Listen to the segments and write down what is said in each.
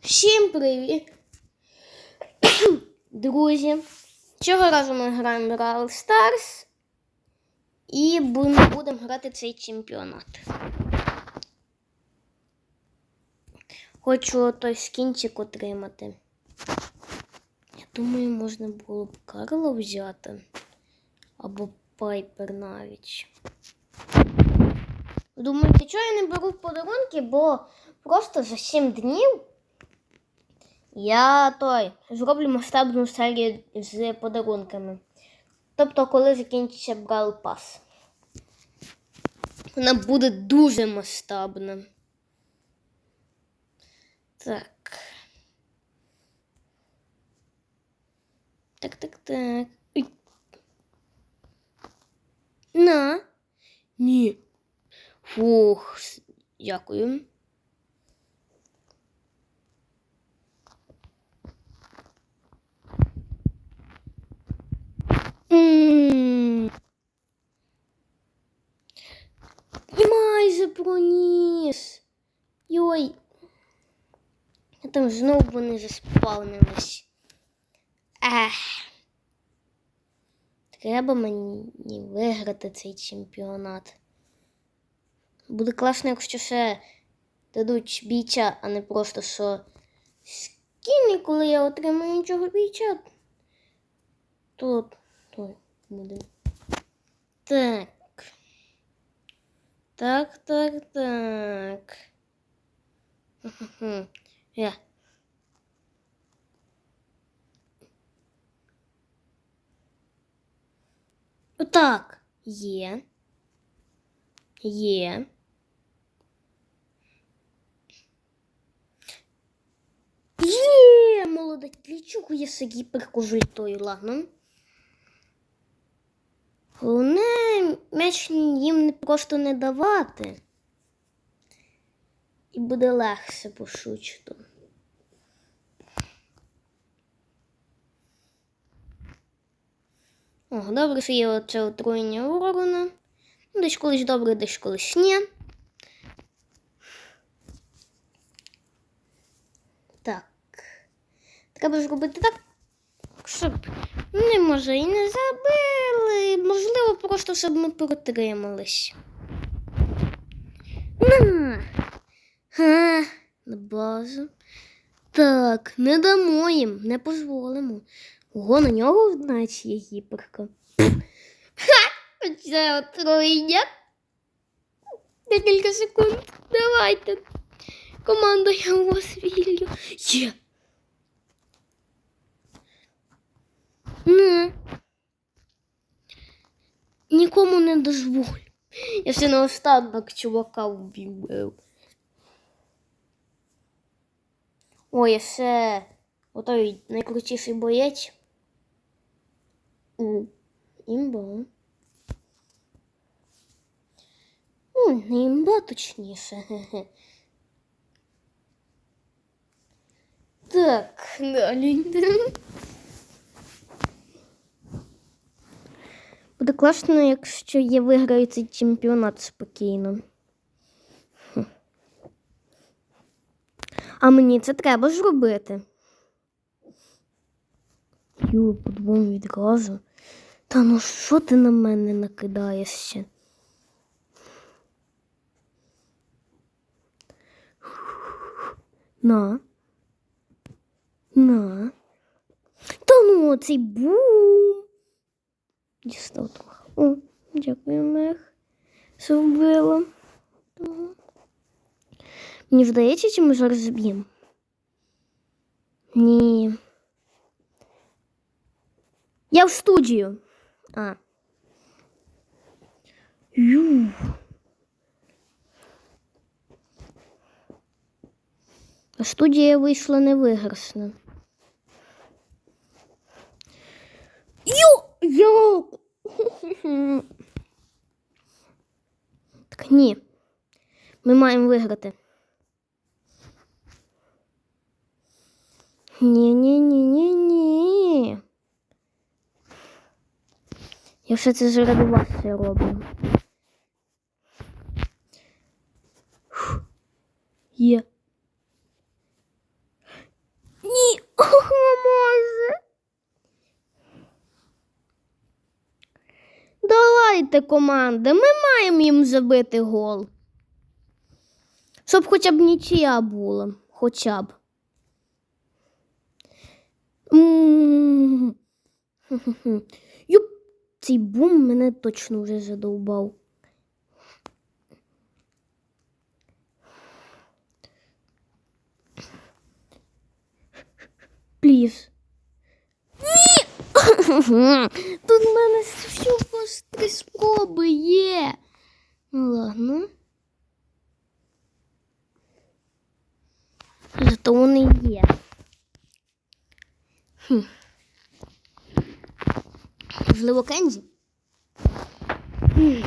Всім привіт! Друзі! Цього разу ми граємо в Brawl Stars і бу- будемо грати цей чемпіонат. Хочу той скінчик отримати. Я думаю, можна було б Карла взяти. Або Пайпер навіть. Думаєте, чого я не беру подарунки, бо просто за 7 днів я той зроблю масштабну серію з подарунками. Тобто, коли закінчиться Brawl Pass. Вона буде дуже масштабна. Так. Так, так, так. На. Ні. Фух, дякую. Майже проніс. Йой. Я там знову вони заспавнились. Ех. Треба мені виграти цей чемпіонат. Буде класно, якщо ще дадуть бійця, а не просто що скіни, коли я отримаю нічого бійця. То, то буде. Так. Так, так, так. Я. Отак. Є. Є. Є, молодець, чого я собі прикожультою, ладно. Головне, м'яч їм просто не давати. І буде легше пошучити. О, добре, що є оце отруєння ворона. Ну, Десь колись добре, десь колись ні. Так. Треба зробити так, щоб не може і не забили. Можливо, просто щоб ми протримались. Ха, на базу. Так, не дамо їм, не дозволимо. Ого, на нього значить є гіперка. Ха! Це отруєння. Декілька секунд. Давайте. Команда, я вас вірю. Є. Не. Нікому не дозволю. Я ще на останок чувака вбив. Ой, я ще отой найкрутіший боєць. Імба. Ну, не імба точніше. Так, далі Буде класно, якщо я виграю цей чемпіонат спокійно. А мені це треба ж робити. Ю, по відразу. Та ну що ти на мене накидаєш ще? На. На. Та ну цей бум. Дістав трохи. О, дякую, мех. Що вбило. Мені здається, чи ми зараз зб'ємо? Ні. Я в студію. А. Ю. Студія вийшла невиграшна. Ю! Як? Так ні. Ми маємо виграти. Ні-ні-ні-ні-ні. Я все це заради вас все роблю. Є. команда. Ми маємо їм забити гол. Щоб хоча б нічия була. Хоча б. Юп, цей бум мене точно вже задовбав. Пліз. Тут в мене всього три спроби є. Ну ладно. Зато вони є. Хм. Можливо, Кензі? Хм.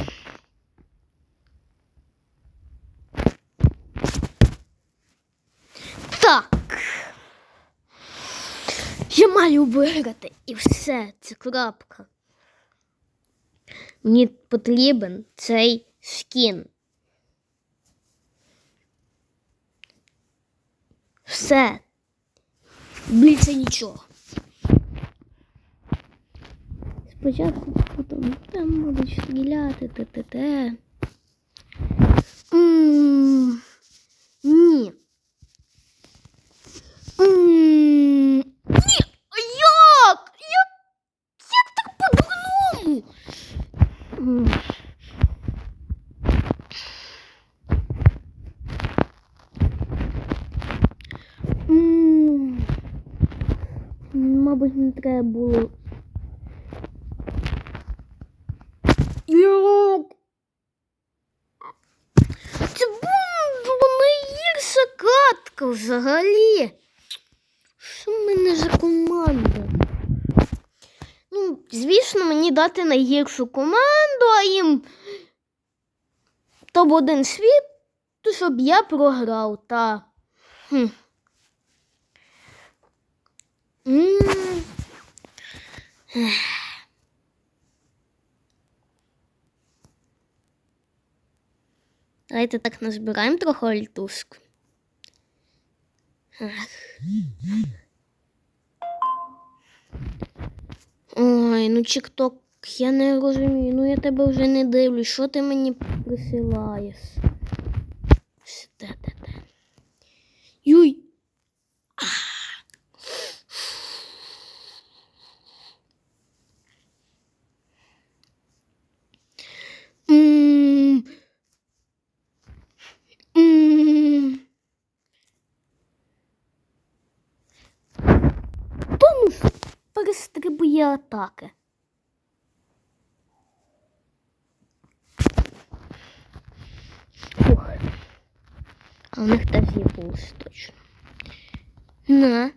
Так. Я маю виграти і все, це крапка. Мені потрібен цей скін. Все. Більше нічого. Спочатку потім там будуть стріляти, те-те-те. М, Ні. М, Ні. А Як? Як? Як так по-дурному? М. М. Мабуть, не треба було. Це була найгірша катка взагалі. Що в мене за команда? Ну, звісно, мені дати найгіршу команду, а їм топ-1 світ, то щоб я програв, та. Хм. Давайте так назбираємо трохи альтуску. Ой, ну чик-ток, я не розумію. Ну я тебе вже не дивлюсь. Що ти мені присилаєш? Юй. Атаки. Фух. А у них є пулс точно. На.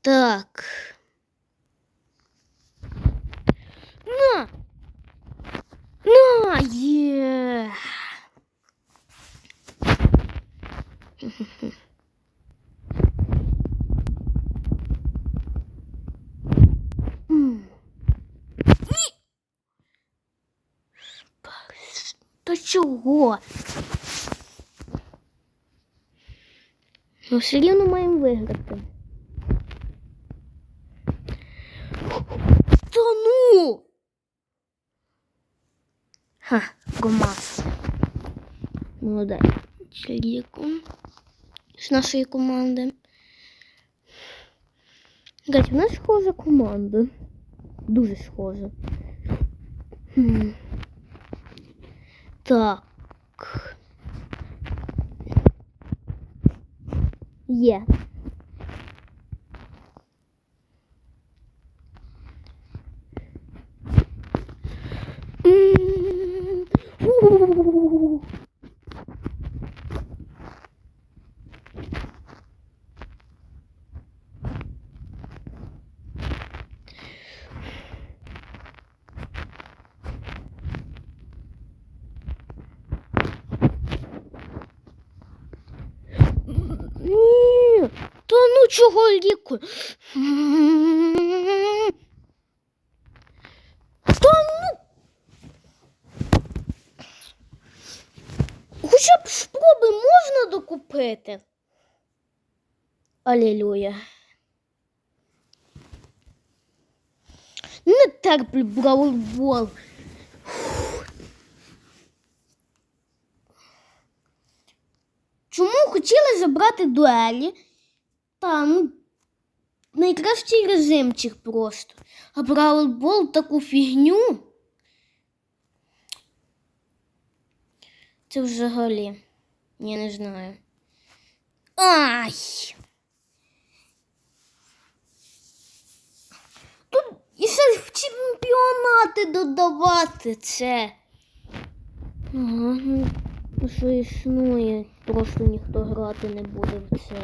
Так. Ну, все рівно маємо виграти. Та ну! Ха, Гомас. Молодець. Чоловіку з нашої команди. Гать, у нас схожа команда. Дуже схожа. Хм. Так. Є. колючого ліку. Тому ну! хоча б спроби можна докупити. Алілюя. Не терплю браулбол. Чому хотіли забрати дуелі? Та, ну, найкращий режимчик просто. А бравлбол таку фігню. Це взагалі. Я не знаю. Ай! Тут і ще в чемпіонати додавати це. Ага, ну, що існує, просто ніхто грати не буде в це.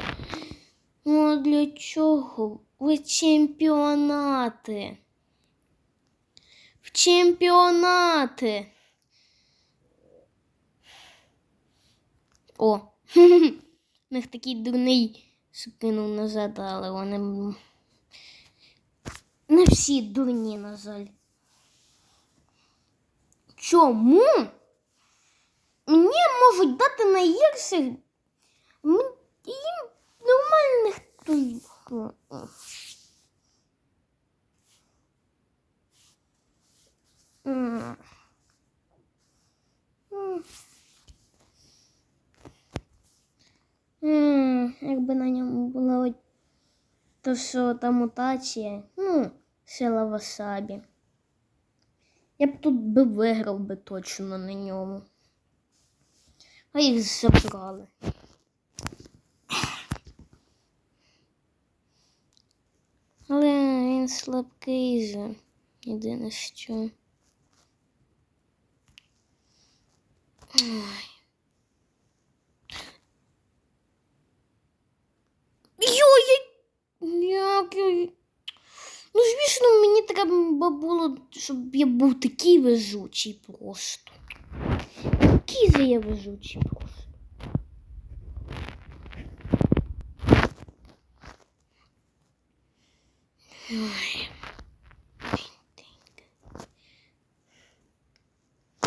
Ну а для чого? Ви чемпіонати. В чемпіонати. О, в них такий дурний скинув назад, але вони не всі дурні, на жаль. Чому? Мені можуть дати найгірших м, їм. М, Якби на ньому була то, що та мутація, ну, сила васабі. Я б тут би виграв би точно на ньому. А їх забрали. Але він слабкий же. Єдине що. Ой. Як я... Ну, звісно, мені треба було, щоб я був такий везучий просто. Який же я везучий просто. Ой.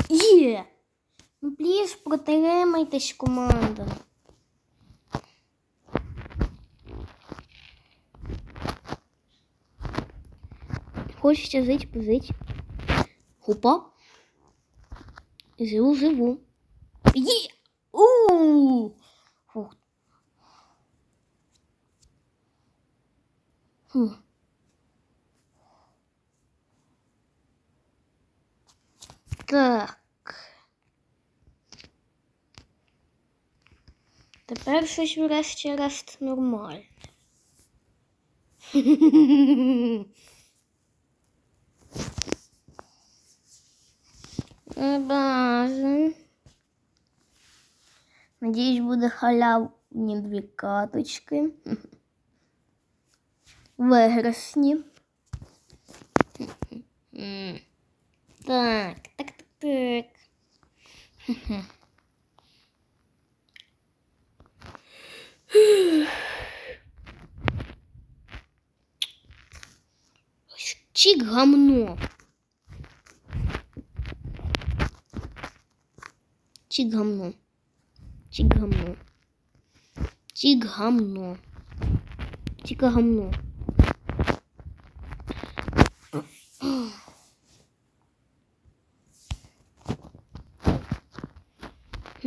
Є! Ну, пліз, протримайтесь, команда. Хочеться жить, пожить. Хупа. Живу, живу. Є! у Фух. Хм. Так. Тепер щось врешті-решт нормально. Боже. Надіюсь, буде халявні дві каточки. Виграшні. Так, так, так. Чик гамно. Чик гамно. Чик гамно. Чик гамно. Чика гамно.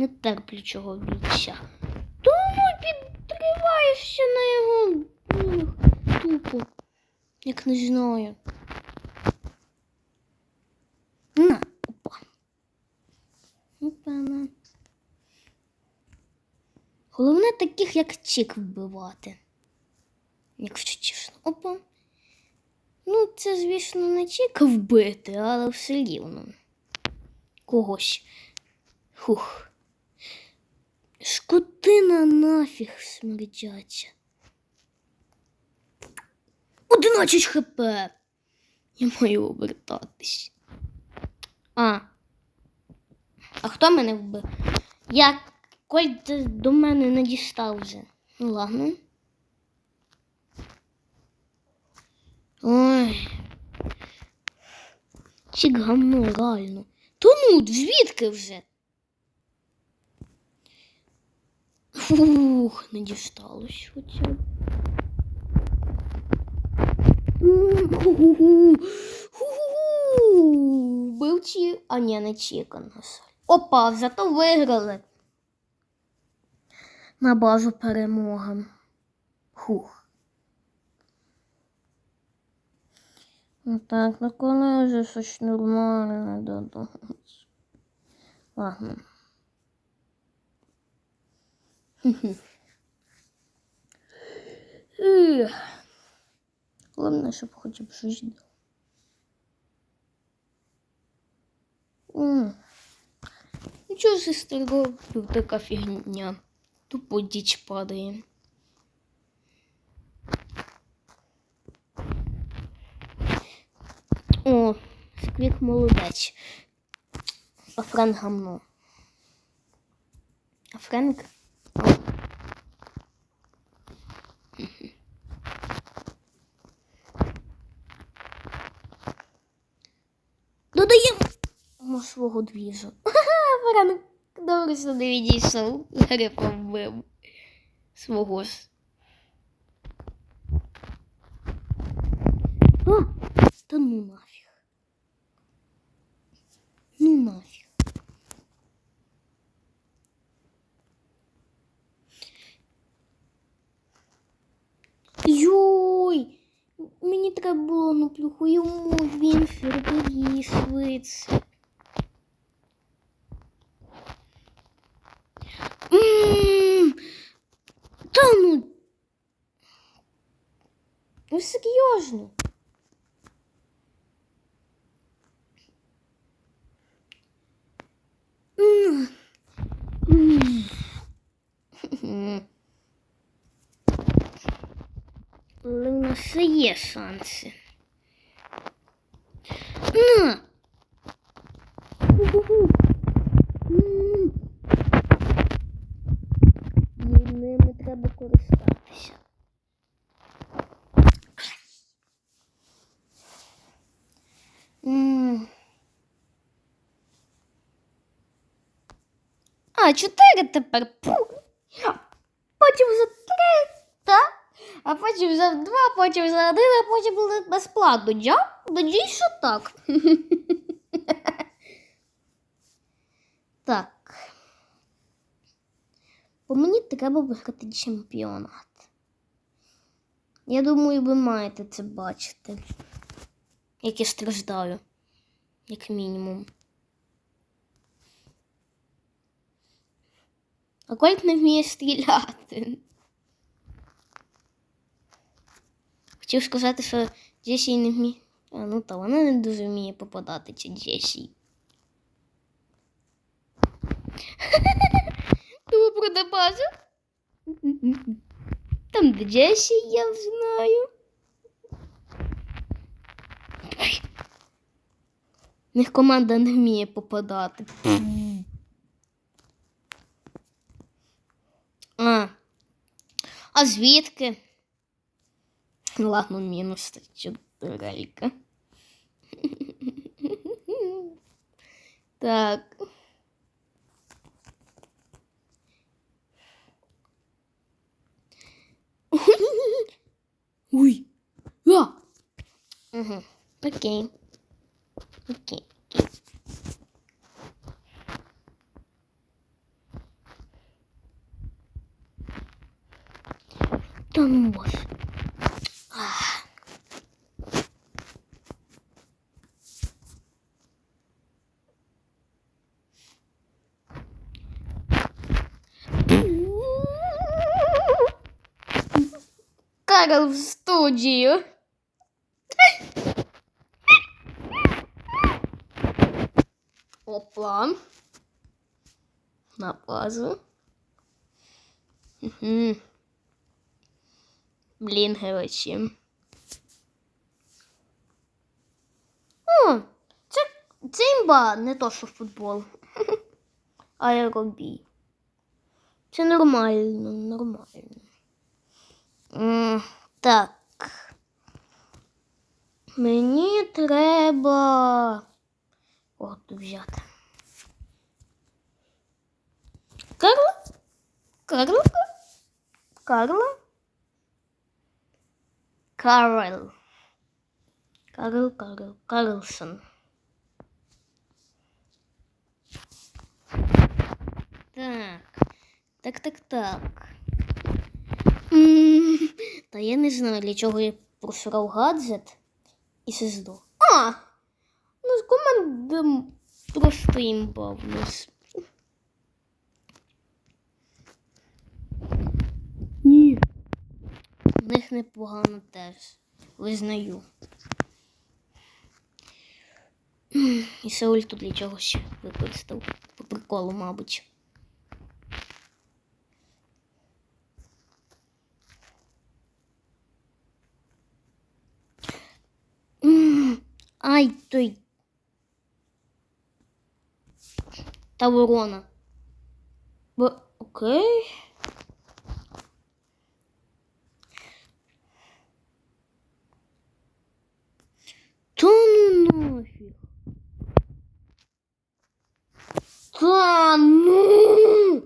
Не терплю чого більця. Тому підтриваєшся на його м, тупо. Як не знаю. На, опа. Опа. Головне таких, як Чік, вбивати. Якщо чесно. Опа. Ну, це, звісно, не Чіка вбити, але все рівно. Когось. Хух. Шкотина нафіг смердяться. 11 хп. Я маю обертатись. А. А хто мене вбив? Я Кольт до мене не дістав вже. Ну ладно. Ой. Чик гамно, реально. То ну, звідки вже? Фух, не дісталось хоча б. Був чи... А ні, не Чікон, на. Опа, зато виграли. На базу перемога. Хух. Ну так, ну коли вже щось нормальне додому. Ладно. Головне, щоб хоча б щось дало. М. Нічого сестрого, тут така фігня. Тупо діч падає. О, сквік молодець. А Френк гамно. А Френк? Свого двіжу. Френк добре сюди відійшов. Грифа вбив. Свого ж. А, та ну нафіг. Ну нафіг. Йой! Мені треба було на плюху йому він фірдові швидше. Та ну. Ну серйозно. Але в нас ще є шанси. На! Ху-ху-ху. М. І ними треба користатися. А, чотири тепер. Потім за три, так? А потім за два, потім за один, а потім буде безплатно. Дя? Надій, що так. так. Бо мені треба виграти чемпіонат. Я думаю, ви маєте це бачити. Як я страждаю, як мінімум. А Кольт не вміє стріляти. Хотів сказати, що Джесі не вміє. А, ну та вона не дуже вміє попадати, чи Джесі. База? Там Джесі, я знаю. В них команда не вміє попадати. А. А звідки? Ладно, мінус чотирелька. Так. Ой. А. Угу. Окей. Окей. окей. Та ну вас. Ах. Карл в студію. Опа. На базу. Угу. Блін, герочі. О, це, це імба, не то, що футбол. Аеробій. Це нормально, нормально. М, так. Мені треба. От взяти. Карла? Карла? Карла? Карл. Карл, Карл, Карлсон. Так. Так, так, так. М. Та я не знаю, для чого я просрав гаджет і сезду. А! Імба в нас. Ні. В них непогано теж. Визнаю. І Сауль тут для чогось використав. По приколу, мабуть. Ай, той. Та ворона. Б... Окей. Та ну нафіг. Та ну.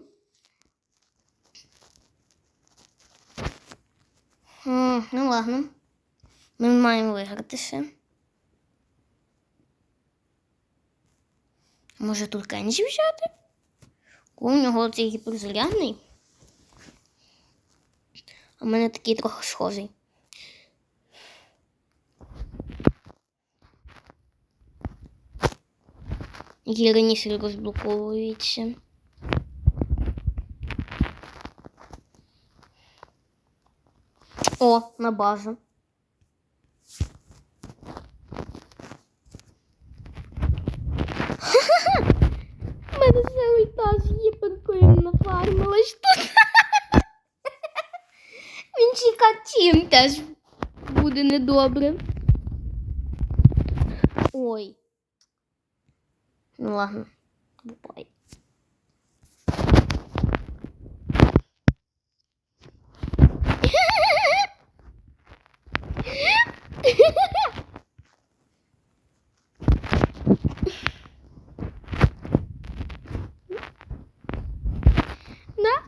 М, Ну ладно. Ми маємо виграти Може тут Кенджі взяти? У нього цей гіперзарядний. А в мене такий трохи схожий. Який раніше розблоковується. О, на базу. У мене все ульта з гіперкою нафармилась тут. Чекачим теж буде недобре. Ой. Ну ладно, бувай. На.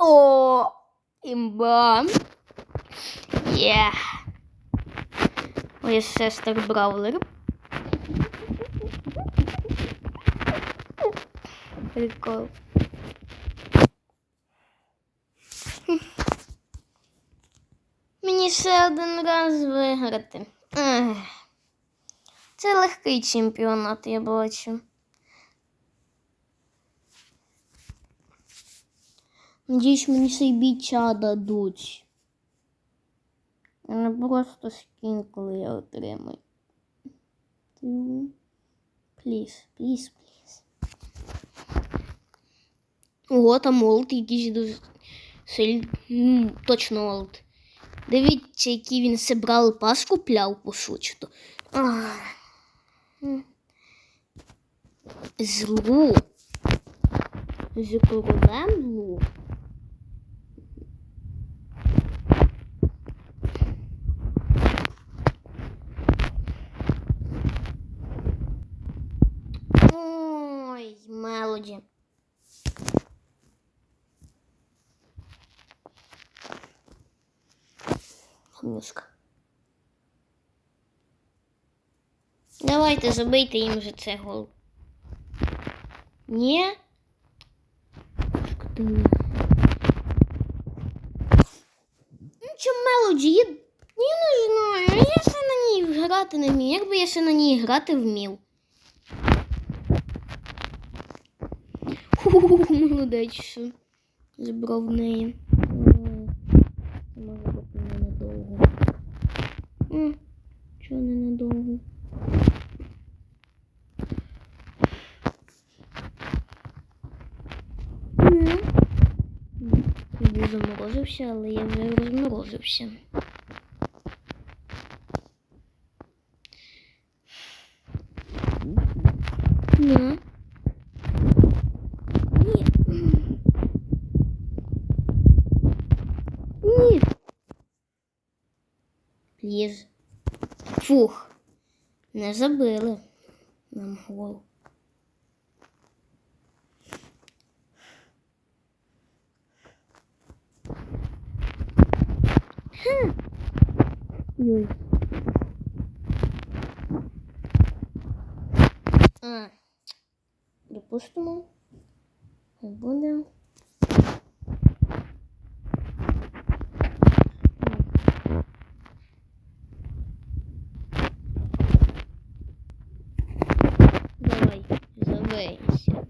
О, імба. Є. Ой, сестер Браулер. Прикол. Мені ще один раз виграти. Це легкий чемпіонат, я бачу. Надіюсь, мені цей бійча дадуть. А не просто скін, коли я отримаю. Пліз, пліз, пліз. Ого, там молот якийсь дуже сильний. Точно молот. Дивіться, який він зібрали пас купляв по шучту. Злу. З королем злу. Ой, Мелоді. Мюшка. Давайте забийте їм вже це гол. Ні? Ну, чому Мелоді? Я, я не знаю. Я ще на ній грати не вмію. Якби я ще на ній грати вмів. Ху-ху-ху, молодець, що збрав неї. Ой, Це може бути ненадовго. М, Чого ненадовго? Заморозився, але я вже розморозився. На. Ні. Ні. Пліз. Фух. Не забили нам гол. Хм. Йой. А. Допустимо. буде. Давай, завейся.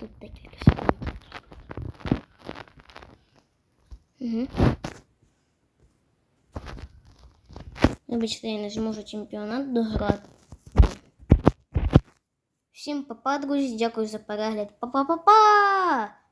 Тут декілька секунд. Угу. Вибачте, я не зможу чемпіонат дограти. Всім па-па, друзі, дякую за перегляд. Па-па-па-па!